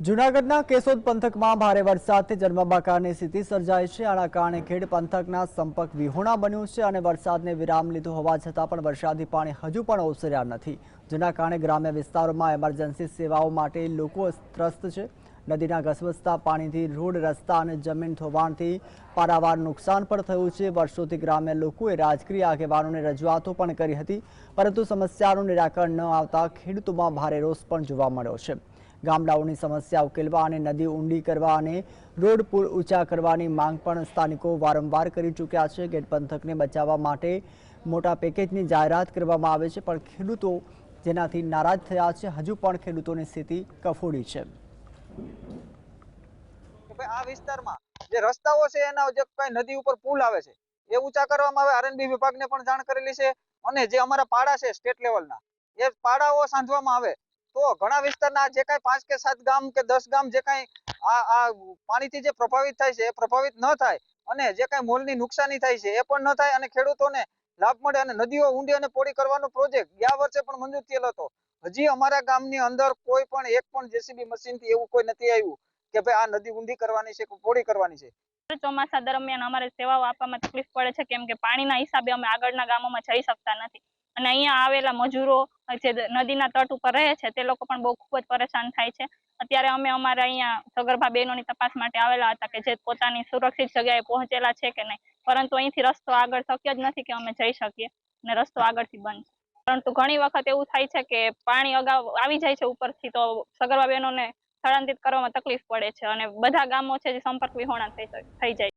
જૂનાગઢના કેશોદ પંથકમાં ભારે વરસાદથી જન્મબાકારની સ્થિતિ સર્જાઈ છે. આના કારણે ખેડ પંથકના સંપર્ક વિહોણા બન્યું છે અને વરસાદને વિરામ લીધો હોવા છતાં પણ વરસાદી પાણી હજુ પણ ઓસર્યા નથી. જેના કારણે ગ્રામ્ય વિસ્તારોમાં એમરજન્સી સેવાઓ માટે લોકો ત્રસ્ત છે. નદીના ઘસવસતા, પાણીથી રોડ, રસ્તા અને જમીન ધોવાણથી પારાવાર નુકસાન પણ થયું છે. વર્ષોથી ગ્રામ્ય લોકોએ રાજકીય આગેવાનોને રજૂઆતો પણ કરી હતી, પરંતુ સમસ્યાનું નિરાકરણ ન આવતા ખેડૂતોમાં ભારે રોષ પણ જોવા મળ્યો છે. ગામડાઓની સમસ્યા ઉકેલવા અને નદી ઊંડી કરવા અને રોડ પુલ ઊંચા કરવાની માંગ પણ સ્થાનિકો વારંવાર કરી ચૂક્યા છે. ગેટ પંથકને બચાવવા માટે મોટા પેકેજની જાહેરાત કરવામાં આવે છે, પણ ખેડૂતો જેનાથી નારાજ થયા છે, હજુ પણ ખેડૂતોની સ્થિતિ કફોડી છે. આ વિસ્તારમાં જે રસ્તાઓ છે, એના જે કઈ નદી ઉપર પુલ આવે છે, એ ઊંચા કરવામાં આવે. આરએનબી વિભાગને પણ જાણ કરેલી છે અને જે અમારા પાડા છે, સ્ટેટ લેવલના, એ પાડાઓ સાંધવામાં આવે. તો ઘણા વિસ્તારના જે કાંઈ પાંચ કે સાત ગામ કે દસ ગામ જે કાંઈ આ પાણીથી જે પ્રભાવિત થાય છે, એ પ્રભાવિત ન થાય અને જે કાંઈ મોલની નુકસાની થાય છે, એ પણ ન થાય અને ખેડૂતોને લાભ મળે અને નદીઓ ઊંડી અને પોળી કરવાનો પ્રોજેક્ટ ગયા વર્ષે પણ મંજૂર થયેલો હતો. હજી અમારા ગામની અંદર કોઈ પણ એક પણ જેસીબી મશીનથી એવું કોઈ નથી આવ્યું કે ભાઈ આ નદી ઊંડી કરવાની છે કે પોળી કરવાની છે. ચોમાસા દરમિયાન અમારે સેવાઓ આપવામાં તકલીફ પડે છે, કેમ કે પાણીના હિસાબે અમે આગળના ગામોમાં જઈ શકતા નથી. અને અહીંયા આવેલા મજૂરો જે નદીના તટ ઉપર રહે છે, તે લોકો પણ બહુ ખૂબ જ પરેશાન થાય છે. અત્યારે અમે અમારા અહીંયા સગર્ભા બહેનોની તપાસ માટે આવેલા હતા કે જે પોતાની સુરક્ષિત જગ્યાએ પહોંચેલા છે કે નહીં. પરંતુ અહીંથી રસ્તો આગળ શક્ય જ નથી કે અમે જઈ શકીએ અને રસ્તો આગળથી બંધ. પરંતુ ઘણી વખત એવું થાય છે કે પાણી અગાઉ આવી જાય છે ઉપરથી તો સગર્ભા બહેનોને સ્થળાંતરિત કરવામાં તકલીફ પડે છે અને બધા ગામો છે જે સંપર્ક વિહોણા થઈ જાય